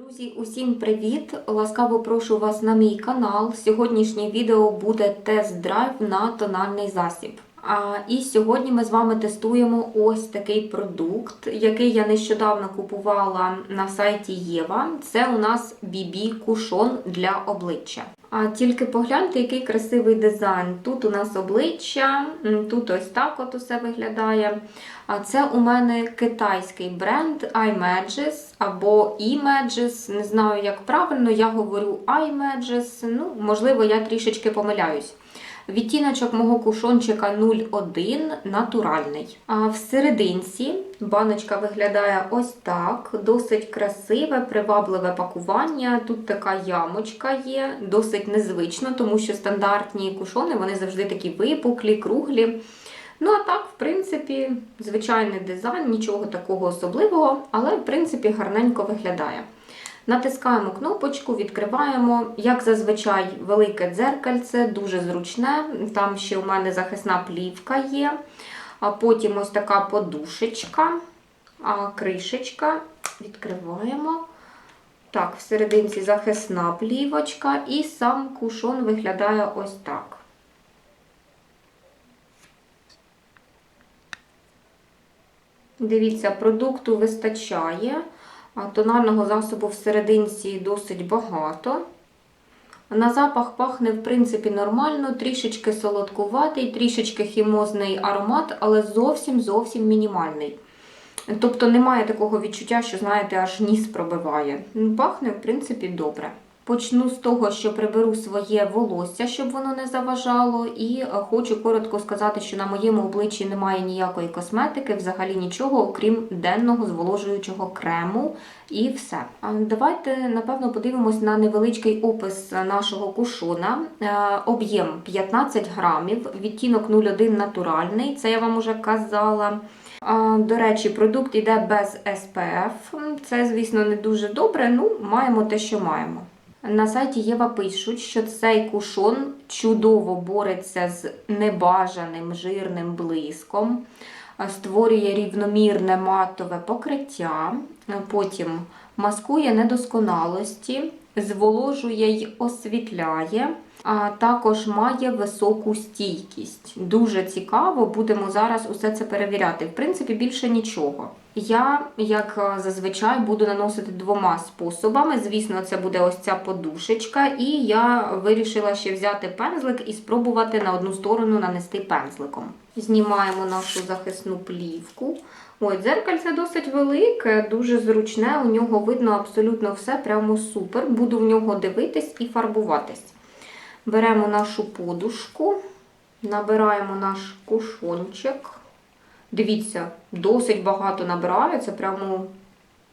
Друзі, усім привіт! Ласкаво прошу вас на мій канал. Сьогоднішнє відео буде тест-драйв на тональний засіб. А, і сьогодні ми з вами тестуємо ось такий продукт, який я нещодавно купувала на сайті Єва. Це у нас BB кушон для обличчя. А тільки погляньте, який красивий дизайн. Тут у нас обличчя, тут ось так от усе виглядає. А це у мене китайський бренд iMages або iMages. Не знаю, як правильно, я говорю iMages. Ну, можливо, я трішечки помиляюсь. Відтіночок мого кушончика 01 натуральний. А в серединці баночка виглядає ось так. Досить красиве, привабливе пакування. Тут така ямочка є, досить незвично, тому що стандартні кушони вони завжди такі випуклі, круглі. Ну, а так, в принципі, звичайний дизайн, нічого такого особливого, але, в принципі, гарненько виглядає. Натискаємо кнопочку, відкриваємо. Як зазвичай, велике дзеркальце, дуже зручне. Там ще у мене захисна плівка є. А потім ось така подушечка, а кришечка. Відкриваємо. Так, всерединці захисна плівочка, і сам кушон виглядає ось так. Дивіться, продукту вистачає. Тонального засобу всерединці досить багато. На запах пахне, в принципі, нормально, трішечки солодкуватий, трішечки хімозний аромат, але зовсім зовсім мінімальний. Тобто немає такого відчуття, що, знаєте, аж ніс пробиває. Пахне, в принципі, добре. Почну з того, що приберу своє волосся, щоб воно не заважало. І е, хочу коротко сказати, що на моєму обличчі немає ніякої косметики, взагалі нічого, окрім денного зволожуючого крему. І все. Давайте, напевно, подивимось на невеличкий опис нашого кушона. Е, Об'єм 15 грамів, відтінок 01 натуральний, це я вам уже казала. До речі, продукт йде без SPF. Це, звісно, не дуже добре, ну маємо те, що маємо. На сайті Єва пишуть, що цей кушон чудово бореться з небажаним жирним блиском, створює рівномірне матове покриття, потім маскує недосконалості, зволожує й освітляє, а також має високу стійкість. Дуже цікаво, будемо зараз усе це перевіряти. В принципі, більше нічого. Я, як зазвичай, буду наносити двома способами. Звісно, це буде ось ця подушечка, і я вирішила ще взяти пензлик і спробувати на одну сторону нанести пензликом. Знімаємо нашу захисну плівку. Ой, дзеркальце досить велике, дуже зручне. У нього видно абсолютно все, прямо супер. Буду в нього дивитись і фарбуватись. Беремо нашу подушку, набираємо наш кушончик. Дивіться, досить багато набираю, це прямо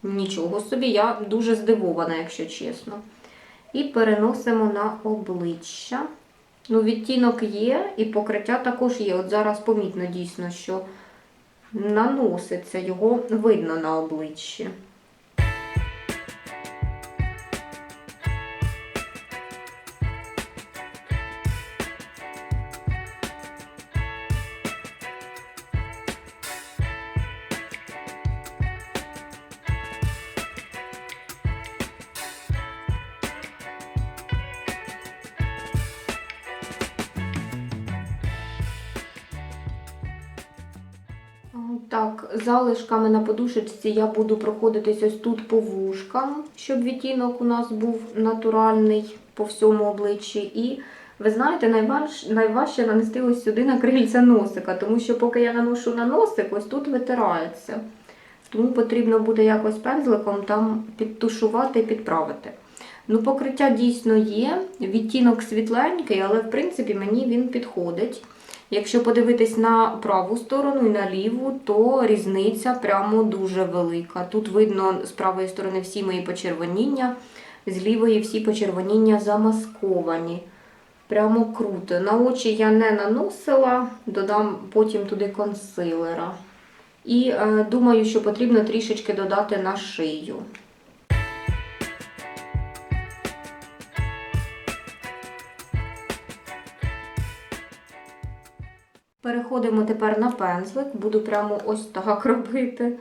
нічого собі. Я дуже здивована, якщо чесно. І переносимо на обличчя. Ну, відтінок є, і покриття також є. От зараз помітно дійсно, що наноситься, його видно на обличчі. Залишками на подушечці я буду проходитись ось тут по вушкам, щоб відтінок у нас був натуральний по всьому обличчі. І ви знаєте, найваж... найважче нанести ось сюди на крильця носика, тому що поки я наношу на носик, ось тут витирається. Тому потрібно буде якось пензликом там підтушувати і підправити. Ну, покриття дійсно є, відтінок світленький, але в принципі мені він підходить. Якщо подивитись на праву сторону і на ліву, то різниця прямо дуже велика. Тут видно з правої сторони всі мої почервоніння, з лівої всі почервоніння замасковані. Прямо круто. На очі я не наносила, додам потім туди консилера. І е, думаю, що потрібно трішечки додати на шию. Переходимо тепер на пензлик, буду прямо ось так робити.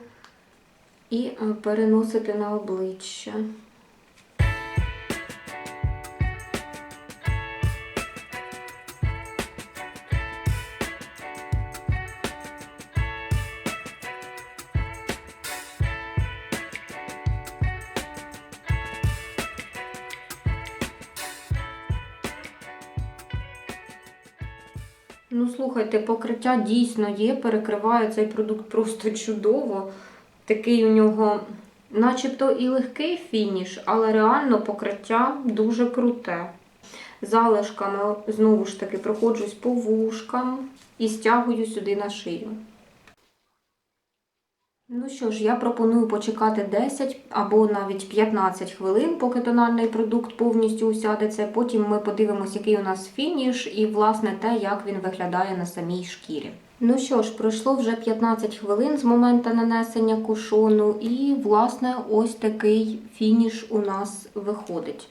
І е, переносити на обличчя. Ну, слухайте, покриття дійсно є, перекриває цей продукт просто чудово. Такий у нього, начебто, і легкий фініш, але реально покриття дуже круте. Залишками знову ж таки проходжусь по вушкам і стягую сюди на шию. Ну що ж, я пропоную почекати 10 або навіть 15 хвилин, поки тональний продукт повністю усядеться. Потім ми подивимося, який у нас фініш, і, власне, те, як він виглядає на самій шкірі. Ну що ж, пройшло вже 15 хвилин з моменту нанесення кушону, і, власне, ось такий фініш у нас виходить.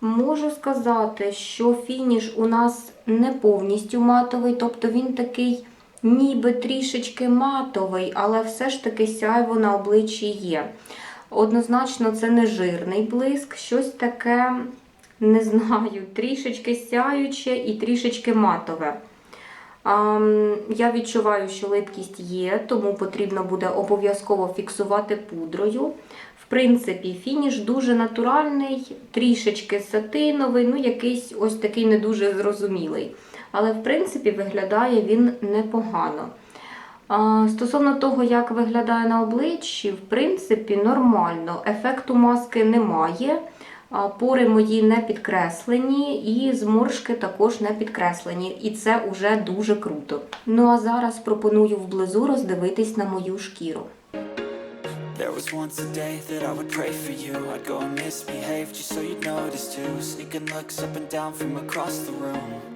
Можу сказати, що фініш у нас не повністю матовий, тобто він такий ніби трішечки матовий, але все ж таки сяйво на обличчі є. Однозначно, це не жирний блиск, щось таке, не знаю, трішечки сяюче і трішечки матове. Я відчуваю, що липкість є, тому потрібно буде обов'язково фіксувати пудрою. В принципі, фініш дуже натуральний, трішечки сатиновий, ну якийсь ось такий не дуже зрозумілий. Але, в принципі, виглядає він непогано. Стосовно того, як виглядає на обличчі, в принципі, нормально. Ефекту маски немає. Пори мої не підкреслені, і зморшки також не підкреслені. І це вже дуже круто. Ну а зараз пропоную вблизу роздивитись на мою шкіру. There was once a day that I would pray for you I'd go and misbehave just so you'd notice too Sneaking looks up and down from across the room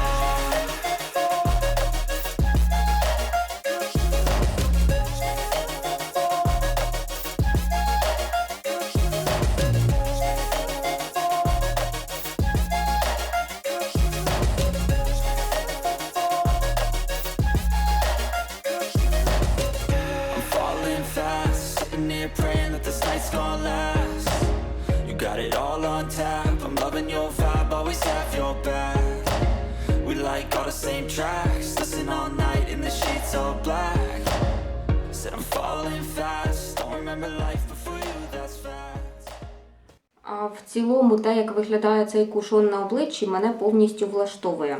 got it all on tap. I'm loving your vibe, always have your back. We like all the same tracks, listen all night in the sheets all black. Said I'm falling fast, don't remember life before you, that's fact. А в цілому, те, як виглядає цей кушон на обличчі, мене повністю влаштовує.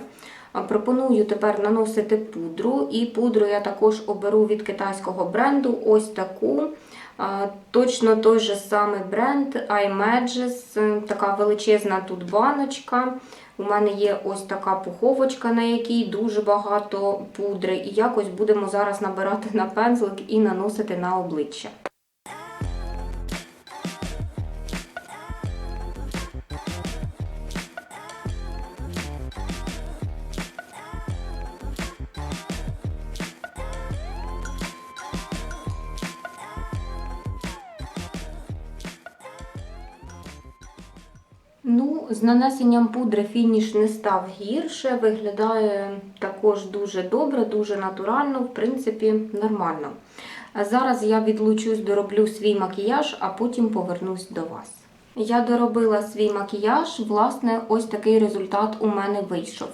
Пропоную тепер наносити пудру, і пудру я також оберу від китайського бренду ось таку. Точно той же самий бренд iMages, е, така величезна тут баночка. У мене є ось така пуховочка, на якій дуже багато пудри. І якось будемо зараз набирати на пензлик і наносити на обличчя. Ну, з нанесенням пудри фініш не став гірше, виглядає також дуже добре, дуже натурально, в принципі, нормально. Зараз я відлучусь, дороблю свій макіяж, а потім повернусь до вас. Я доробила свій макіяж, власне, ось такий результат у мене вийшов.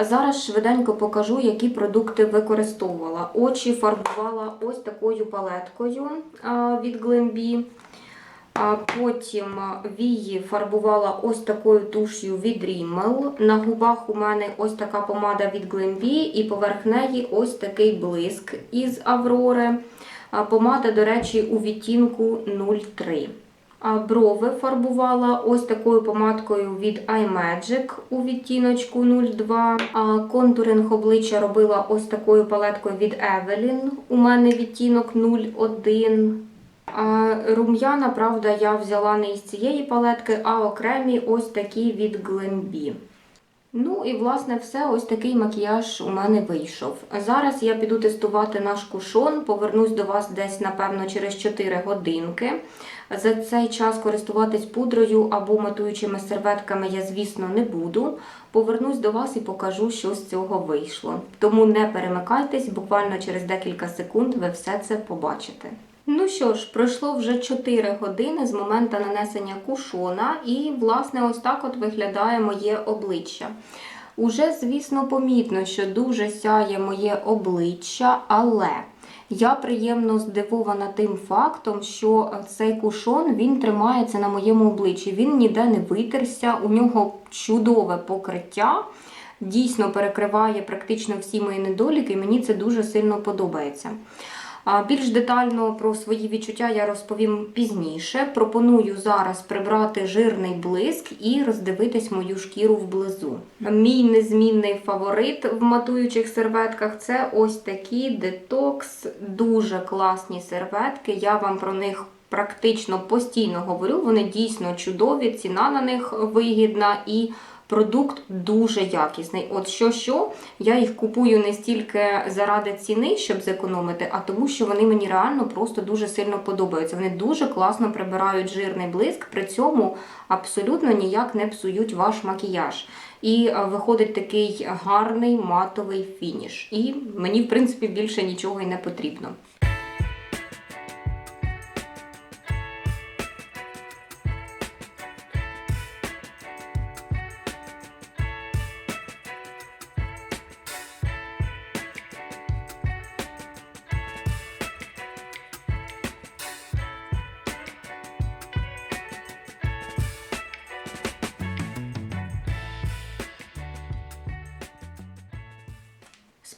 Зараз швиденько покажу, які продукти використовувала. Очі фарбувала ось такою палеткою від Glambi. А потім вії фарбувала ось такою туш'ю від Rimmel. На губах у мене ось така помада від Glambi і поверх неї ось такий блиск із Аврори. Помада, до речі, у відтінку 03. А Брови фарбувала ось такою помадкою від iMagic у відтіночку 02. А Контуринг обличчя робила ось такою палеткою від Evelyn. У мене відтінок 01. Рум'яна, правда, я взяла не із цієї палетки, а окремі ось такі від Glambi. Ну і власне все, ось такий макіяж у мене вийшов. Зараз я піду тестувати наш кушон, повернусь до вас десь, напевно, через 4 годинки. За цей час користуватись пудрою або матуючими серветками я, звісно, не буду. Повернусь до вас і покажу, що з цього вийшло. Тому не перемикайтесь, буквально через декілька секунд ви все це побачите. Ну що ж, пройшло вже 4 години з моменту нанесення кушона, і, власне, ось так от виглядає моє обличчя. Уже, звісно, помітно, що дуже сяє моє обличчя, але я приємно здивована тим фактом, що цей кушон він тримається на моєму обличчі. Він ніде не витерся, у нього чудове покриття. Дійсно перекриває практично всі мої недоліки, і мені це дуже сильно подобається. Більш детально про свої відчуття я розповім пізніше. Пропоную зараз прибрати жирний блиск і роздивитись мою шкіру вблизу. Мій незмінний фаворит в матуючих серветках це ось такі детокс, дуже класні серветки. Я вам про них практично постійно говорю. Вони дійсно чудові, ціна на них вигідна і. Продукт дуже якісний. От що що, я їх купую не стільки заради ціни, щоб зекономити, а тому, що вони мені реально просто дуже сильно подобаються. Вони дуже класно прибирають жирний блиск, при цьому абсолютно ніяк не псують ваш макіяж. І е, виходить такий гарний матовий фініш. І мені, в принципі, більше нічого і не потрібно.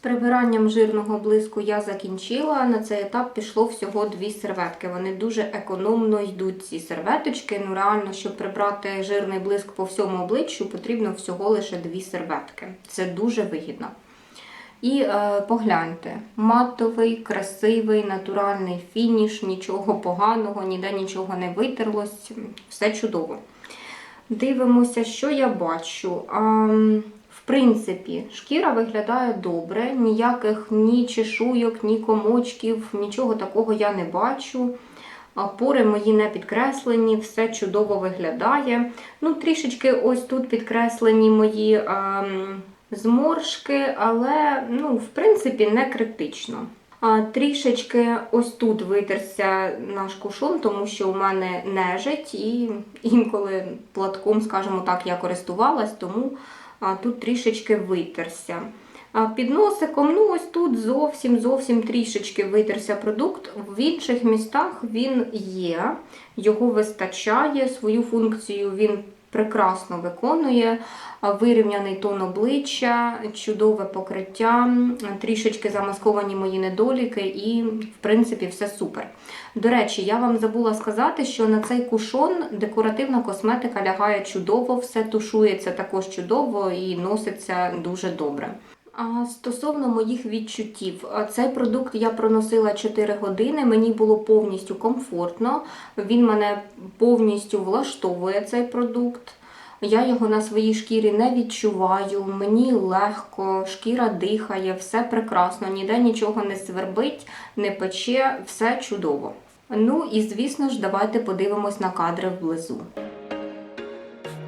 Прибиранням жирного блиску я закінчила. На цей етап пішло всього дві серветки. Вони дуже економно йдуть ці серветочки. Ну реально, щоб прибрати жирний блиск по всьому обличчю, потрібно всього лише дві серветки. Це дуже вигідно. І е, погляньте, матовий, красивий, натуральний фініш, нічого поганого, ніде нічого не витерлось, все чудово. Дивимося, що я бачу. А, принципі, шкіра виглядає добре, ніяких ні чешуйок, ні комочків, нічого такого я не бачу. Пори мої не підкреслені, все чудово виглядає. Ну, трішечки ось тут підкреслені мої ем, зморшки, але, ну, в принципі, не критично. А, трішечки ось тут витерся наш кушон, тому що у мене нежить, і інколи платком, скажімо так, я користувалась, тому а, тут трішечки витерся. Під носиком, ну ось тут зовсім зовсім трішечки витерся продукт. В інших містах він є, його вистачає, свою функцію він прекрасно виконує. Вирівняний тон обличчя, чудове покриття, трішечки замасковані мої недоліки, і, в принципі, все супер. До речі, я вам забула сказати, що на цей кушон декоративна косметика лягає чудово, все тушується також чудово і носиться дуже добре. Стосовно моїх відчуттів, цей продукт я проносила 4 години, мені було повністю комфортно. Він мене повністю влаштовує цей продукт. Я його на своїй шкірі не відчуваю, мені легко, шкіра дихає, все прекрасно, ніде нічого не свербить, не пече, все чудово. Ну і звісно ж, давайте подивимось на кадри вблизу.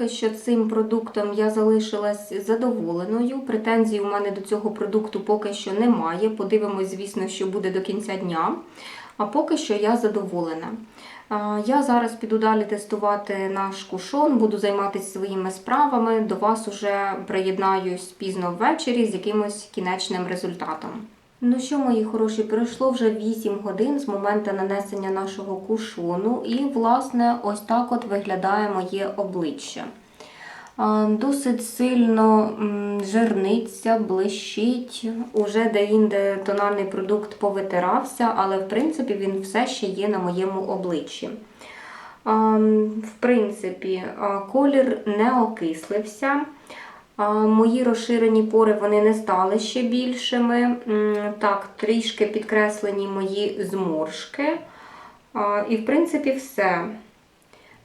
Поки що цим продуктом я залишилась задоволеною. Претензій у мене до цього продукту поки що немає. Подивимось, звісно, що буде до кінця дня. А поки що я задоволена. Я зараз піду далі тестувати наш кушон, буду займатися своїми справами. До вас уже приєднаюсь пізно ввечері з якимось кінечним результатом. Ну що, мої хороші, пройшло вже 8 годин з моменту нанесення нашого кушону, і, власне, ось так от виглядає моє обличчя. Досить сильно м, жирниться, блищить. Уже де-інде тональний продукт повитирався, але в принципі він все ще є на моєму обличчі. В принципі, колір не окислився. Мої розширені пори вони не стали ще більшими. Так, трішки підкреслені мої зморшки. І, в принципі, все.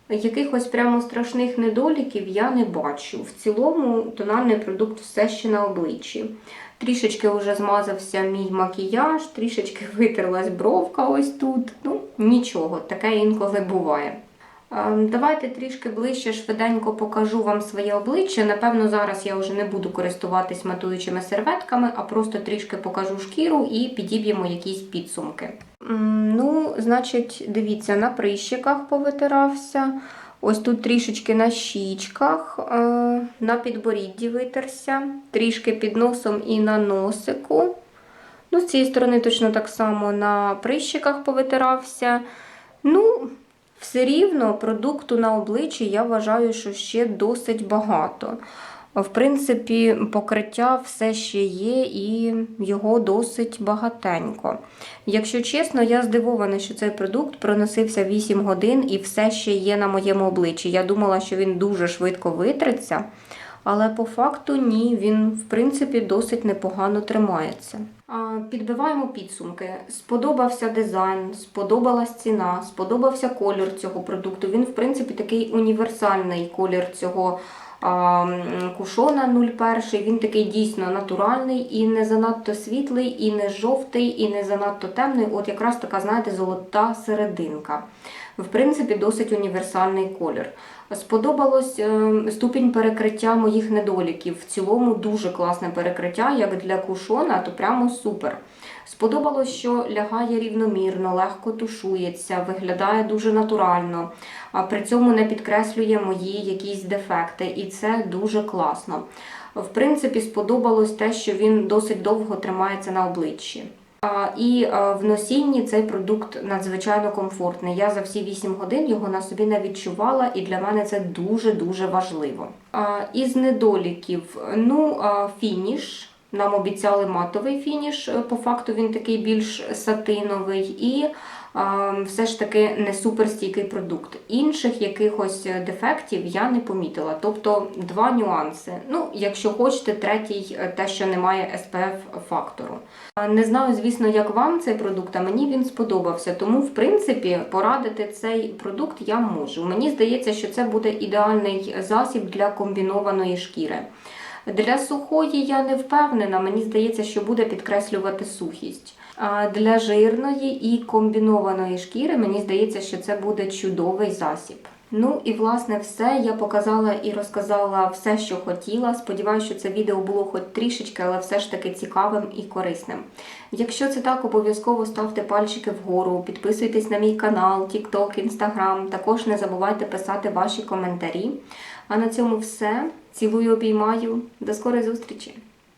Якихось прямо страшних недоліків я не бачу. В цілому тональний продукт все ще на обличчі. Трішечки вже змазався мій макіяж, трішечки витерлась бровка ось тут. Ну, нічого, таке інколи буває. Ем, Давайте трішки ближче швиденько покажу вам своє обличчя. Напевно, зараз я вже не буду користуватись матуючими серветками, а просто трішки покажу шкіру і підіб'ємо якісь підсумки. Ну, значить, дивіться, на прищиках повитирався. Ось тут трішечки на щічках, е, на підборідді витерся, трішки під носом і на носику. Ну, з цієї сторони точно так само на прищиках повитирався. Ну, все рівно продукту на обличчі я вважаю, що ще досить багато. В принципі, покриття все ще є і його досить багатенько. Якщо чесно, я здивована, що цей продукт проносився 8 годин і все ще є на моєму обличчі. Я думала, що він дуже швидко витреться, але по факту ні, він в принципі досить непогано тримається. Підбиваємо підсумки. Сподобався дизайн, сподобалась ціна, сподобався колір цього продукту. Він, в принципі, такий універсальний колір цього кушона 01. Він такий дійсно натуральний і не занадто світлий, і не жовтий, і не занадто темний. От якраз така, знаєте, золота серединка. В принципі, досить універсальний колір. Сподобалось е, ступінь перекриття моїх недоліків. В цілому дуже класне перекриття, як для кушона, то прямо супер. Сподобалось, що лягає рівномірно, легко тушується, виглядає дуже натурально, а при цьому не підкреслює мої якісь дефекти, і це дуже класно. В принципі, сподобалось те, що він досить довго тримається на обличчі. І в носінні цей продукт надзвичайно комфортний. Я за всі 8 годин його на собі не відчувала, і для мене це дуже-дуже важливо. Із недоліків, ну, фініш. Нам обіцяли матовий фініш, е, по факту він такий більш сатиновий, і все ж таки не суперстійкий продукт. Інших якихось дефектів я не помітила. Тобто два нюанси. Ну, якщо хочете, третій е, те, що немає SPF фактору. Не знаю, звісно, як вам цей продукт, а мені він сподобався. Тому, в принципі, порадити цей продукт я можу. Мені здається, що це буде ідеальний засіб для комбінованої шкіри. Для сухої я не впевнена, мені здається, що буде підкреслювати сухість. Для жирної і комбінованої шкіри мені здається, що це буде чудовий засіб. Ну і власне все. Я показала і розказала все, що хотіла. Сподіваюся, що це відео було хоч трішечки, але все ж таки цікавим і корисним. Якщо це так, обов'язково ставте пальчики вгору, підписуйтесь на мій канал, TikTok, Instagram. Також не забувайте писати ваші коментарі. А на цьому все. Цілую, обіймаю. До скорої зустрічі!